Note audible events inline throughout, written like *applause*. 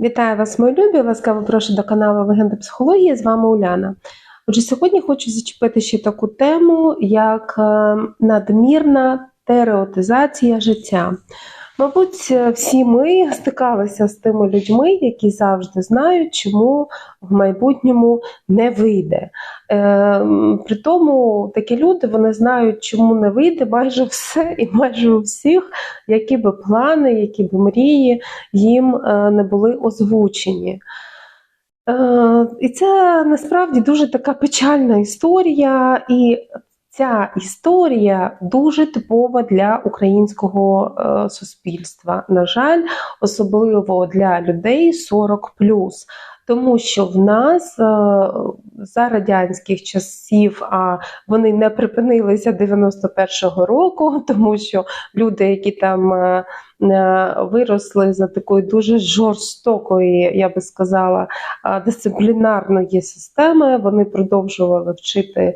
Вітаю вас, мої любі! Ласкаво прошу до каналу Легенда психології. З вами Уляна. Отже, сьогодні хочу зачепити ще таку тему, як е, надмірна тереотизація життя. Мабуть, всі ми стикалися з тими людьми, які завжди знають, чому в майбутньому не вийде. Е, При тому такі люди вони знають, чому не вийде майже все *laughs* і майже у всіх, які би плани, які би мрії їм е, не були озвучені. Е, І це насправді дуже така печальна історія, і ця історія дуже типова для українського е, суспільства. На жаль, особливо для людей 40 тому що в нас е, за радянських часів а вони не припинилися 91-го року, *laughs* тому що люди, які там е, е, виросли за такої дуже жорстокої, я би сказала, дисциплінарної системи, вони продовжували вчити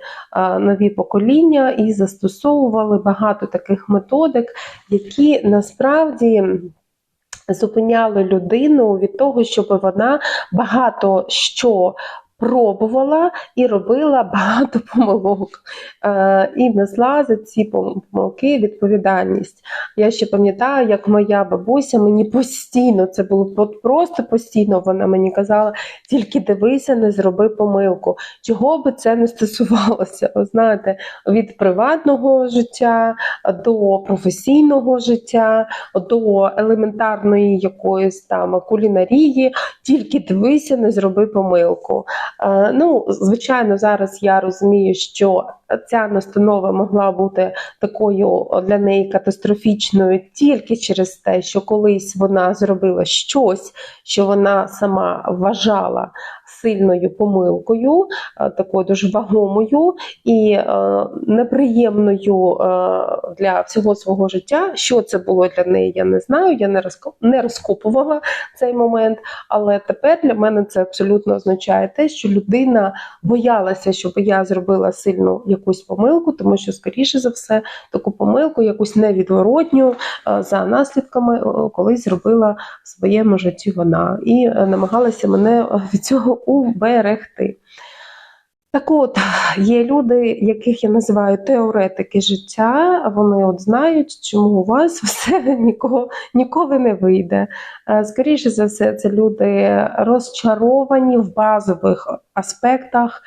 нові покоління і застосовували багато таких методик, які насправді зупиняли людину від того, щоб вона багато що пробувала і робила багато помилок е, і несла за ці помилки відповідальність. Я ще пам'ятаю, як моя бабуся мені постійно це було просто постійно. Вона мені казала: тільки дивися, не зроби помилку. Чого би це не стосувалося? Ви знаєте, від приватного життя до професійного життя, до елементарної якоїсь там кулінарії, тільки дивися, не зроби помилку. Е, ну, звичайно, зараз я розумію, що ця настанова могла бути такою для неї катастрофічною тільки через те, що колись вона зробила щось, що вона сама вважала сильною помилкою, е, такою дуже вагомою і е, неприємною для всього свого життя. Що це було для неї, я не знаю. Я не розкопувала цей момент, але тепер для мене це абсолютно означає те, що людина боялася, щоб я зробила сильну помилку, тому що, скоріше за все, таку помилку, якусь невідворотню е, за наслідками, е, колись зробила в своєму житті вона і е, намагалася мене від цього уберегти. Так от, є люди, яких я називаю теоретики життя, вони от знають, чому у вас *laughs* все нікого, ніколи не вийде. Скоріше за все, це люди розчаровані в базових аспектах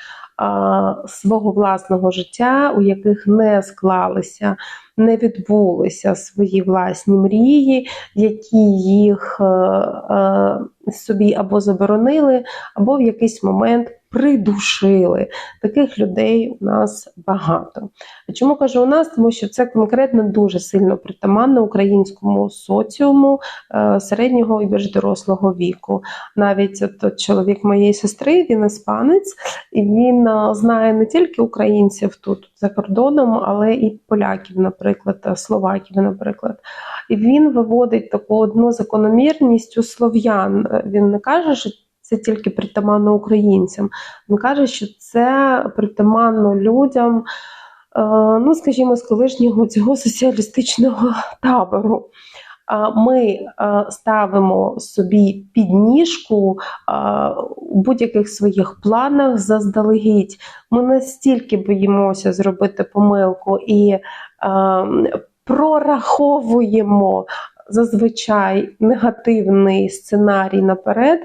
свого власного життя, у яких не склалися, не відбулися свої власні мрії, які їх е, е, собі або заборонили, або в якийсь момент придушили. Таких людей у нас багато. Чому кажу у нас? Тому що це конкретно дуже сильно притаманно українському соціуму е, середнього і більш дорослого віку. Навіть от чоловік моєї сестри, він іспанець, і він е, знає не тільки українців тут за кордоном, але і поляків, наприклад, словаків, наприклад. І він виводить таку одну закономірність у слов'ян. Він не каже, що це тільки притаманно українцям. Він каже, що це притаманно людям, е, ну, скажімо, з колишнього цього соціалістичного табору. Ми е, ставимо собі підніжку е, у будь-яких своїх планах заздалегідь. Ми настільки боїмося зробити помилку і прораховуємо зазвичай негативний сценарій наперед,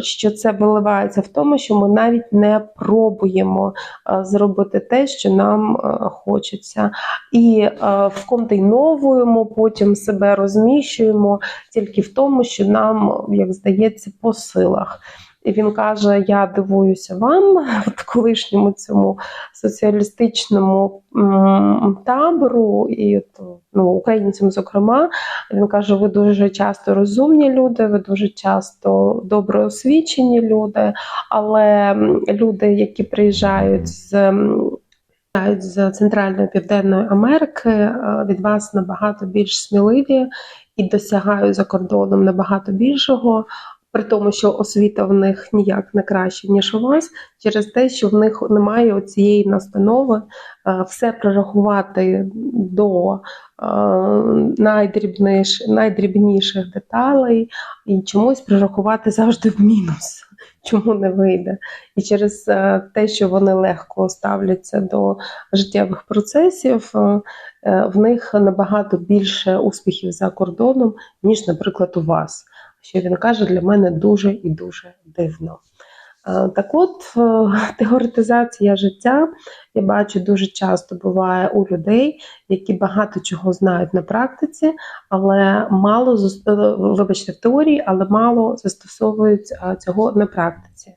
що це виливається в тому, що ми навіть не пробуємо зробити те, що нам хочеться. І вконтейновуємо, потім себе розміщуємо тільки в тому, що нам, як здається, по силах. І він каже: Я дивуюся вам *laughs* в колишньому цьому соціалістичному табору і ну, українцям, зокрема, він каже: ви дуже часто розумні люди, ви дуже часто добре освічені люди, але люди, які приїжджають з з Центральної Південної Америки, е, від вас набагато більш сміливі і досягають за кордоном набагато більшого При тому, що освіта в них ніяк не краще, ніж у вас, через те, що в них немає цієї настанови е, все прорахувати до е, найдрібниш, найдрібніших деталей і чомусь прорахувати завжди в мінус. *laughs* Чому не вийде? І через е, те, що вони легко ставляться до життєвих процесів, в них набагато більше успіхів за кордоном, ніж, наприклад, у вас. Що він каже, для мене дуже і дуже дивно. Е, Так от, е, теоретизація життя, я бачу, дуже часто буває у людей, які багато чого знають на практиці, але мало е, вибачте, в теорії, але мало застосовують цього на практиці.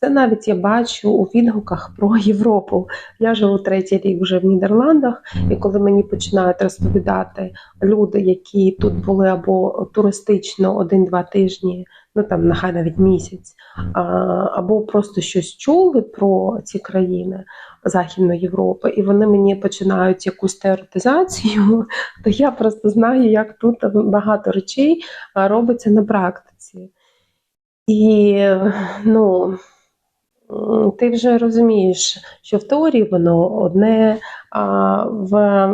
Це навіть я бачу у відгуках про Європу. Я живу третій рік вже в Нідерландах, і коли мені починають розповідати люди, які тут були або туристично один-два тижні, ну там нехай навіть місяць, або просто щось чули про ці країни Західної Європи, і вони мені починають якусь теоретизацію, *laughs* то я просто знаю, як тут багато речей робиться на практиці. І ну, ти вже розумієш, що в теорії воно одне, а в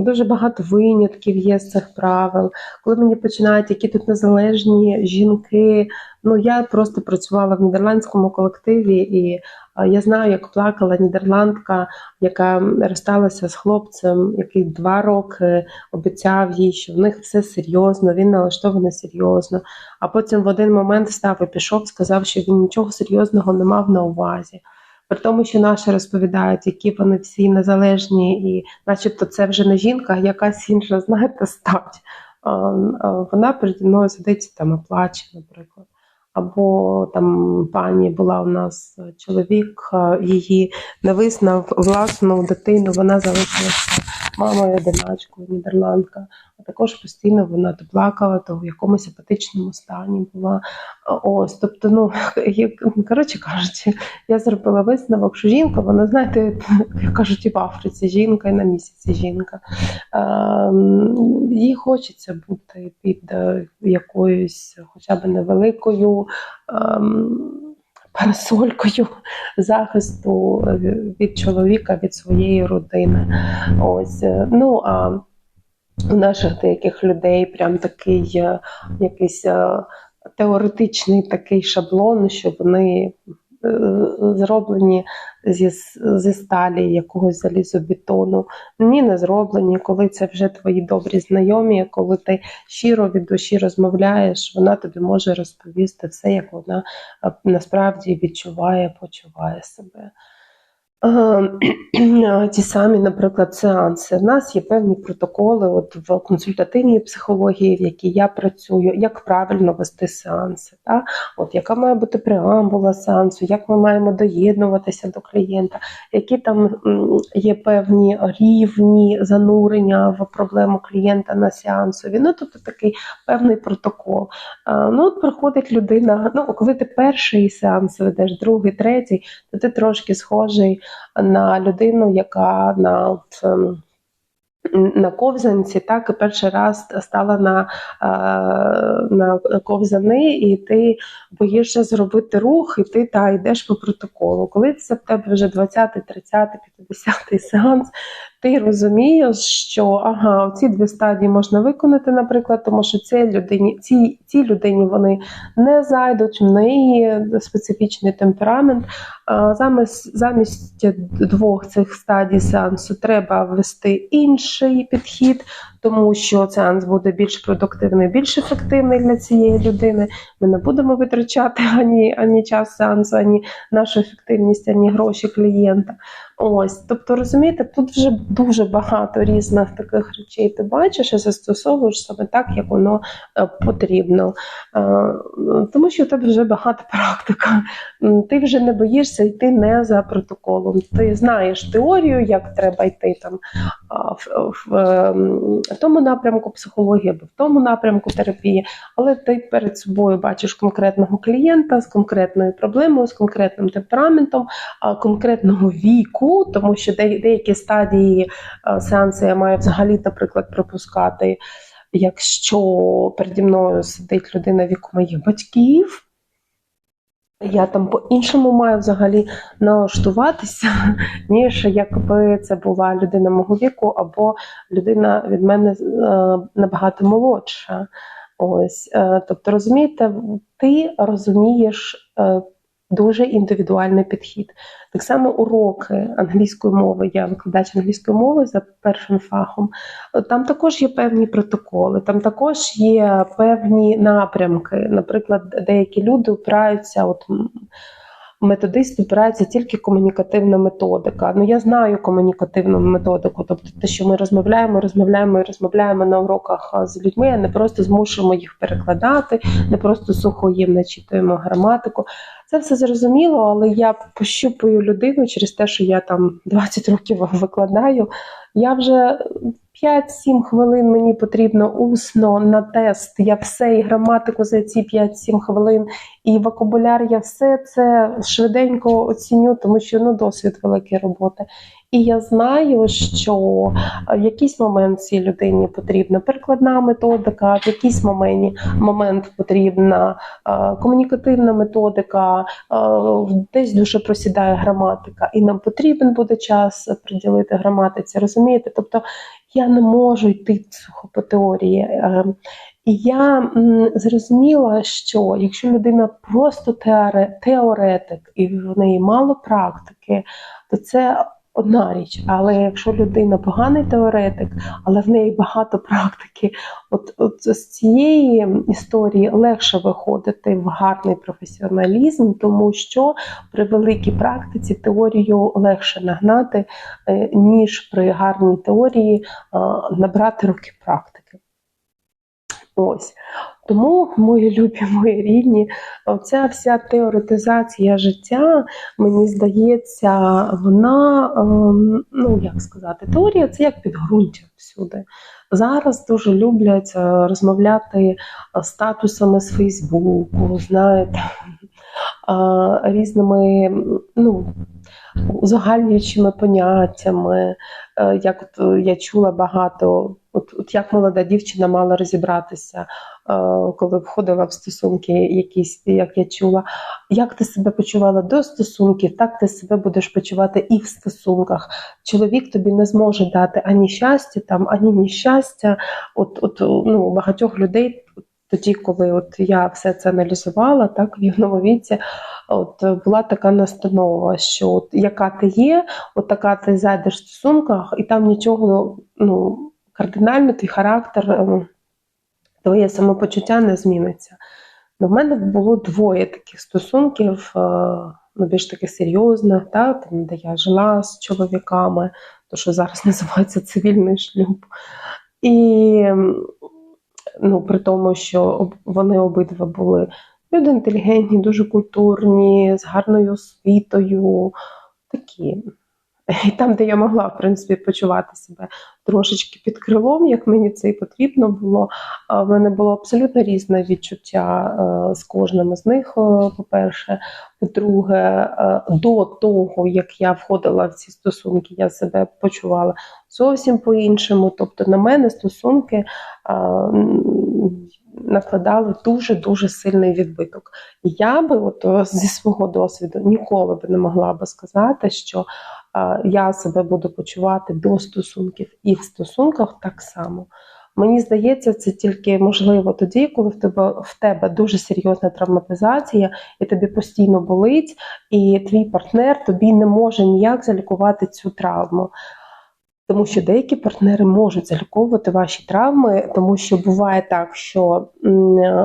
дуже багато винятків є з цих правил. Коли мені починають, які тут незалежні жінки, ну я просто працювала в нідерландському колективі, і я знаю, як плакала нідерландка, яка розсталася з хлопцем, який два роки обіцяв їй, що в них все серйозно, він налаштований серйозно. А потім в один момент став і пішов, сказав, що він нічого серйозного не мав на увазі. При тому, що наші розповідають, які вони всі незалежні, і начебто це вже не жінка, якась інша, знаєте, стать. Вона переді мною сидить там і плаче, наприклад. Або там пані була у нас чоловік, її не визнав власну дитину, вона залишилася мамою одиначкою, нідерландка. А також постійно вона то плакала, то в якомусь апатичному стані була. Ось, тобто, ну *laughs* як коротше кажучи, я зробила висновок, що жінка, вона знаєте, *laughs* як кажуть, і в Африці жінка, і на місяці жінка. Їй хочеться бути під якоюсь, хоча б невеликою. Парасолькою захисту е, від чоловіка, від своєї родини. Ось е, ну а у наших деяких людей прям такий е, якийсь теоретичний такий шаблон, що вони зроблені зі, зі сталі якогось залізобетону. Ні, не зроблені, коли це вже твої добрі знайомі, коли ти щиро від душі розмовляєш, вона тобі може розповісти все, як вона е, насправді відчуває, почуває себе. Е, *clears throat* Ті самі, наприклад, сеанси. У нас є певні протоколи от в консультативній психології, в якій я працюю, як правильно вести сеанси, та? от яка має бути преамбула сеансу, як ми маємо доєднуватися до клієнта, які там є певні рівні занурення в проблему клієнта на сеансові. Ну, тобто такий певний протокол. Ну, от приходить людина, ну, коли ти перший сеанс ведеш, другий, третій, то ти трошки схожий на людину, яка на от, ем, на ковзанці, так і перший раз стала на, е, на ковзани, і ти боїшся зробити рух, і ти та йдеш по протоколу. Коли це в тебе вже 20, 30, 50 сеанс, ти розумієш, що ага, ці дві стадії можна виконати, наприклад, тому що цій людині, цій, цій людині вони не зайдуть, в неї специфічний темперамент. Замість, замість двох цих стадій сеансу треба ввести інший підхід, тому що сеанс буде більш продуктивний, більш ефективний для цієї людини. Ми не будемо витрачати ані, ані час сеансу, ані нашу ефективність, ані гроші клієнта. Ось, тобто, розумієте, тут вже дуже багато різних таких речей ти бачиш і застосовуєш саме так, як воно е, потрібно. Е, Тому що у тебе вже багата *laughs* практика. Ти вже не боїшся йти не за протоколом. Ти знаєш теорію, як треба йти там в, в, тому напрямку психології або в тому напрямку терапії, але ти перед собою бачиш конкретного клієнта з конкретною проблемою, з конкретним темпераментом, конкретного віку, тому що деякі стадії сеансу я маю взагалі, наприклад, пропускати. якщо переді мною сидить людина віку моїх батьків, я там по-іншому маю взагалі налаштуватися, *laughs* ніж якби це була людина мого віку, або людина від мене е, набагато молодша. Ось, е, тобто, розумієте, ти розумієш е, дуже індивідуальний підхід. Так само уроки англійської мови, я викладач англійської мови за першим фахом. Там також є певні протоколи, там також є певні напрямки. Наприклад, деякі люди опираються, от методист опирається тільки комунікативна методика. Ну я знаю комунікативну методику, тобто те, що ми розмовляємо, розмовляємо і розмовляємо на уроках з людьми, а не просто змушуємо їх перекладати, не просто сухо їм начитуємо граматику. Це все зрозуміло, але я пощупую людину через те, що я там 20 років викладаю. Я вже 5-7 хвилин мені потрібно усно на тест. Я все і граматику за ці 5-7 хвилин, і вокабуляр я все це швиденько оціню, тому що ну досвід великої роботи. І я знаю, що в якийсь момент цій людині потрібна перекладна методика, в якийсь момент, момент потрібна е, комунікативна методика, е, десь дуже просідає граматика, і нам потрібен буде час приділити граматиці. Розумієте? Тобто я не можу йти сухо по теорії. Е, і я зрозуміла, що якщо людина просто теоре, теоретик і в неї мало практики, то це одна річ. Але якщо людина поганий теоретик, але в неї багато практики, от, от з цієї історії легше виходити в гарний професіоналізм, тому що при великій практиці теорію легше нагнати, е, ніж при гарній теорії набрати роки практики. Ось. Тому, мої любі, *laughs* мої рідні, ця вся теоретизація життя, мені здається, вона, ем, ну як сказати, теорія це як підґрунтя всюди. Зараз дуже люблять е, розмовляти е, статусами з Фейсбуку, знаєте, *laughs* різними ну, узагальнюючими поняттями. Е, як я чула багато, от, от як молода дівчина мала розібратися. Е, коли входила в стосунки, якісь, як я чула, як ти себе почувала до стосунків, так ти себе будеш почувати і в стосунках. Чоловік тобі не зможе дати ані щастя, там, ані нещастя. От, от ну, багатьох людей. Тоді, коли от я все це аналізувала, так в юному віці, от була така настанова, що от яка ти є, от така ти зайдеш в стосунках, і там нічого ну, кардинально твій характер ем, твоє самопочуття не зміниться. Ну, в мене було двоє таких стосунків, е, ну, більш таких серйозних, та, там, де я жила з чоловіками, то що зараз *laughs* називається цивільний шлюб. І ну, при тому, що вони обидва були люди інтелігентні, дуже культурні, з гарною освітою, такі. І там, де я могла, в принципі, почувати себе трошечки під крилом, як мені це і потрібно було. В мене було абсолютно різне відчуття е, з кожним з них. Е, по-перше, по-друге, е, до того, як я входила в ці стосунки, я себе почувала зовсім по-іншому. Тобто, на мене стосунки накладали дуже дуже сильний відбиток. І я би, от зі свого досвіду, ніколи би не могла би сказати, що я себе буду почувати до стосунків і в стосунках так само. Мені здається, це тільки можливо тоді, коли в тебе в тебе дуже серйозна травматизація, і тобі постійно болить, і твій партнер тобі не може ніяк залікувати цю травму. Тому що деякі партнери можуть заліковувати ваші травми, тому що буває так, що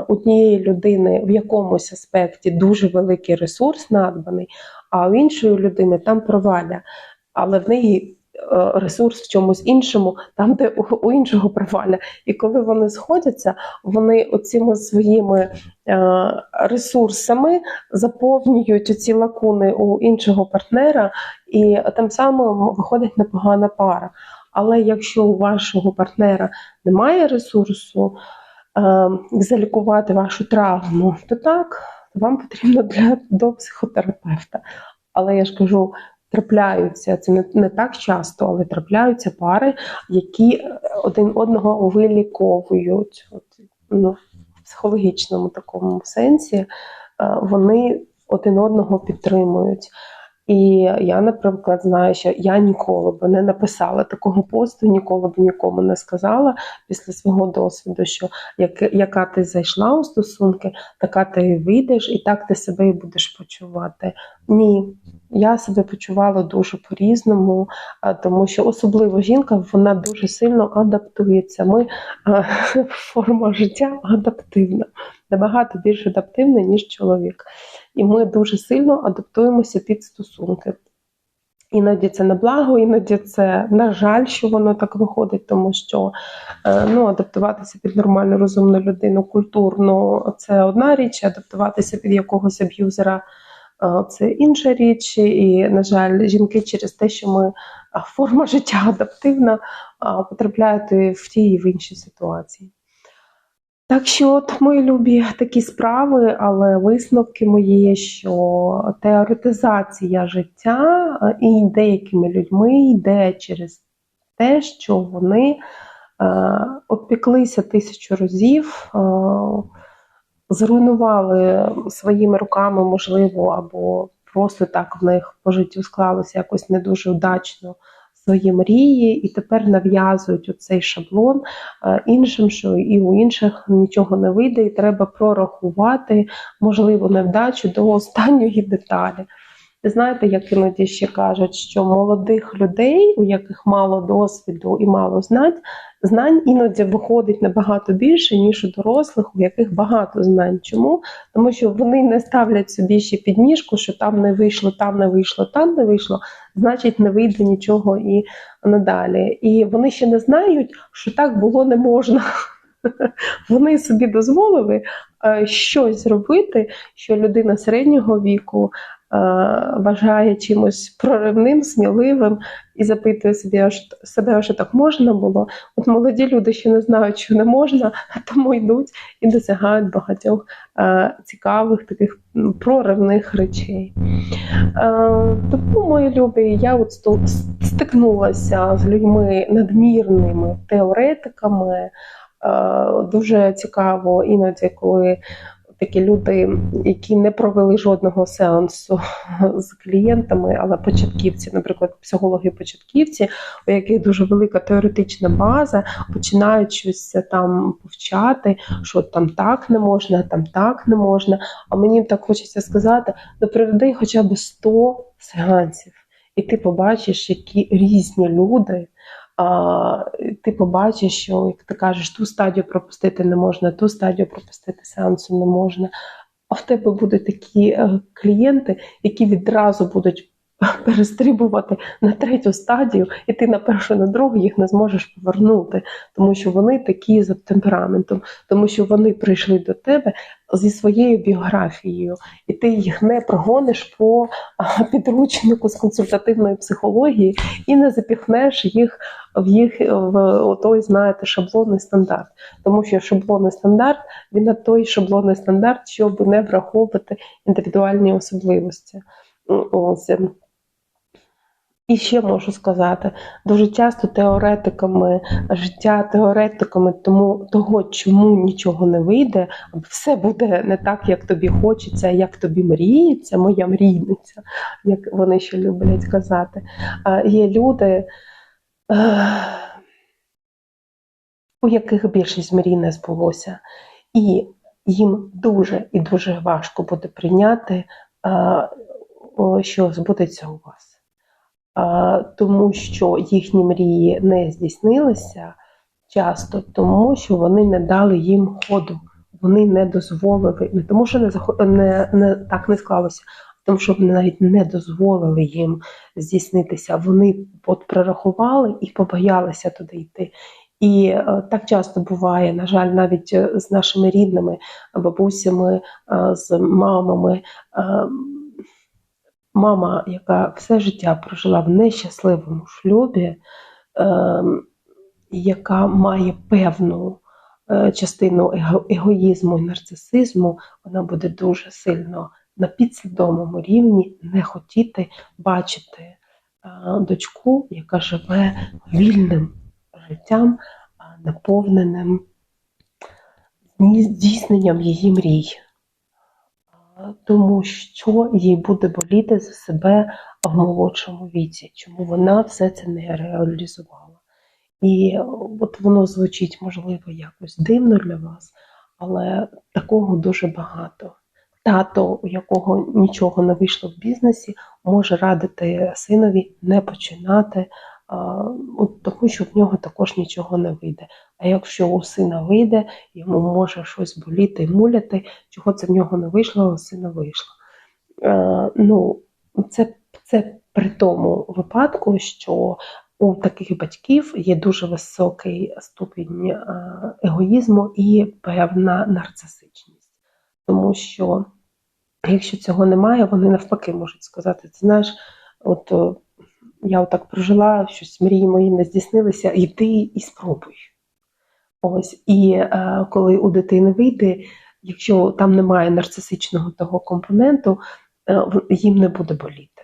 однієї людини в якомусь аспекті дуже великий ресурс надбаний, а у іншої людини там проваля, але в неї е, ресурс в чомусь іншому, там, де у іншого проваля. І коли вони сходяться, вони оціми своїми е, ресурсами заповнюють ці лакуни у іншого партнера, і тим самим виходить непогана пара. Але якщо у вашого партнера немає ресурсу е, залікувати вашу травму, то так вам потрібно для до психотерапевта. Але я ж кажу, трапляються, це не, не так часто, але трапляються пари, які е, один одного виліковують. От, ну, в психологічному такому сенсі е, вони один одного підтримують. І я, наприклад, знаю, що я ніколи би не написала такого посту, ніколи б нікому не сказала після свого досвіду, що як, яка ти зайшла у стосунки, така ти і вийдеш, і так ти себе і будеш почувати. Ні, я себе почувала дуже по-різному, тому що особливо жінка вона дуже сильно адаптується. Ми *laughs* форма життя адаптивна, набагато більш адаптивна, ніж чоловік. І ми дуже сильно адаптуємося під стосунки. Іноді це на благо, іноді це на жаль, що воно так виходить, тому що е, ну, адаптуватися під нормальну розумну людину культурно це одна річ, адаптуватися під якогось аб'юзера е, це інша річ. І, на жаль, жінки через те, що ми форма життя адаптивна, потрапляють в ті і в інші ситуації. Так що, от мої любі такі справи, але висновки мої, є, що теоретизація життя е, і деякими людьми йде через те, що вони е, опіклися тисячу разів, е, зруйнували своїми руками, можливо, або просто так в них по життю склалося якось не дуже удачно свої мрії, і тепер нав'язують оцей шаблон е, іншим, що і у інших нічого не вийде, і треба прорахувати можливу невдачу до останньої *laughs* деталі. Знаєте, як іноді ще кажуть, що молодих людей, у яких мало досвіду і мало знань, знань іноді виходить набагато більше, ніж у дорослих, у яких багато знань. Чому? Тому що вони не ставлять собі ще підніжку, що там не вийшло, там не вийшло, там не вийшло, значить не вийде нічого і надалі. І вони ще не знають, що так було не можна. *laughs* Вони собі дозволили е, щось зробити, що людина середнього віку вважає чимось проривним, сміливим і запитує собі, себе, що так можна було. От молоді люди ще не знають, що не можна, *laughs* тому йдуть і досягають багатьох е, цікавих таких проривних речей. Е, тому, мої любі, я от стикнулася з людьми надмірними теоретиками. Дуже цікаво іноді, коли такі люди, які не провели жодного сеансу з клієнтами, але початківці, наприклад, психологи-початківці, у яких дуже велика теоретична база, починають щось там повчати, що там так не можна, там так не можна. А мені так хочеться сказати: ну приведи хоча б 100 сеансів, і ти побачиш, які різні люди ти побачиш, що як ти кажеш, ту стадію пропустити не можна, ту стадію пропустити сеансу не можна. А в тебе будуть такі е, клієнти, які відразу будуть *laughs* перестрибувати на третю стадію, і ти на першу, на другу їх не зможеш повернути, тому що вони такі за темпераментом, тому що вони прийшли до тебе зі своєю біографією, і ти їх не прогониш по підручнику з консультативної психології і не запіхнеш їх в їх в той, знаєте, шаблонний стандарт. Тому що шаблонний стандарт він на той шаблонний стандарт, щоб не враховувати індивідуальні особливості. Ось. І ще можу сказати, дуже часто теоретиками життя, теоретиками тому того, чому нічого не вийде, все буде не так, як тобі хочеться, як тобі мріється, моя мрійниця, як вони ще люблять казати. Є люди, у яких більшість мрій не збулося, і їм дуже і дуже важко буде прийняти, що збудеться у вас тому що їхні мрії не здійснилися часто, тому що вони не дали їм ходу, вони не дозволили, не тому, що не не, не так не склалося, а тому, що вони навіть не дозволили їм здійснитися. Вони от прорахували і побоялися туди йти. І е, так часто буває, на жаль, навіть е, з нашими рідними бабусями, е, з мамами мама, яка все життя прожила в нещасливому шлюбі, е, яка має певну е, частину егоїзму і нарцисизму, вона буде дуже сильно на підсвідомому рівні не хотіти бачити дочку, яка живе вільним життям, наповненим здійсненням її мрій. Тому що їй буде боліти за себе в молодшому віці, чому вона все це не реалізувала. І е, от воно звучить, можливо, якось дивно для вас, але такого дуже багато. Тато, у якого нічого не вийшло в бізнесі, може радити синові не починати, от тому що в нього також нічого не вийде. А якщо у сина вийде, йому може щось боліти муляти, чого це в нього не вийшло, а у сина вийшло. Е, ну, це, це при тому випадку, що у таких батьків є дуже високий ступінь е, егоїзму і певна нарцисичність. Тому що якщо цього немає, вони навпаки можуть сказати: ти знаєш, от я отак прожила, щось мрії мої не здійснилися, йди і спробуй. Ось, і е, коли у дитини вийде, якщо там немає нарцисичного того компоненту, е, їм не буде боліти.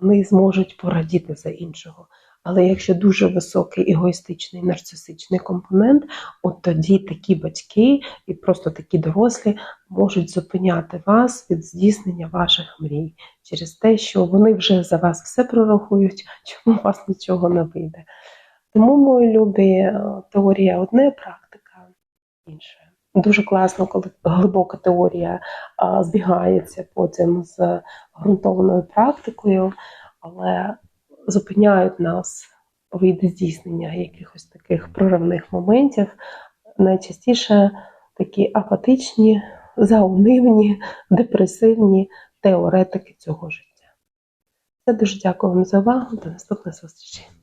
Вони зможуть порадіти за іншого. Але якщо дуже високий егоїстичний нарцисичний компонент, от тоді такі батьки і просто такі дорослі можуть зупиняти вас від здійснення ваших мрій через те, що вони вже за вас все прорахують, *laughs* чому у вас нічого не вийде. Тому, мої любі, теорія одне, практика інше. Дуже класно, коли глибока теорія збігається потім з ґрунтовною практикою, але зупиняють нас від здійснення якихось таких проривних моментів. Найчастіше такі апатичні, заунивні, депресивні теоретики цього життя. Я дуже дякую вам за увагу. До наступної зустрічі.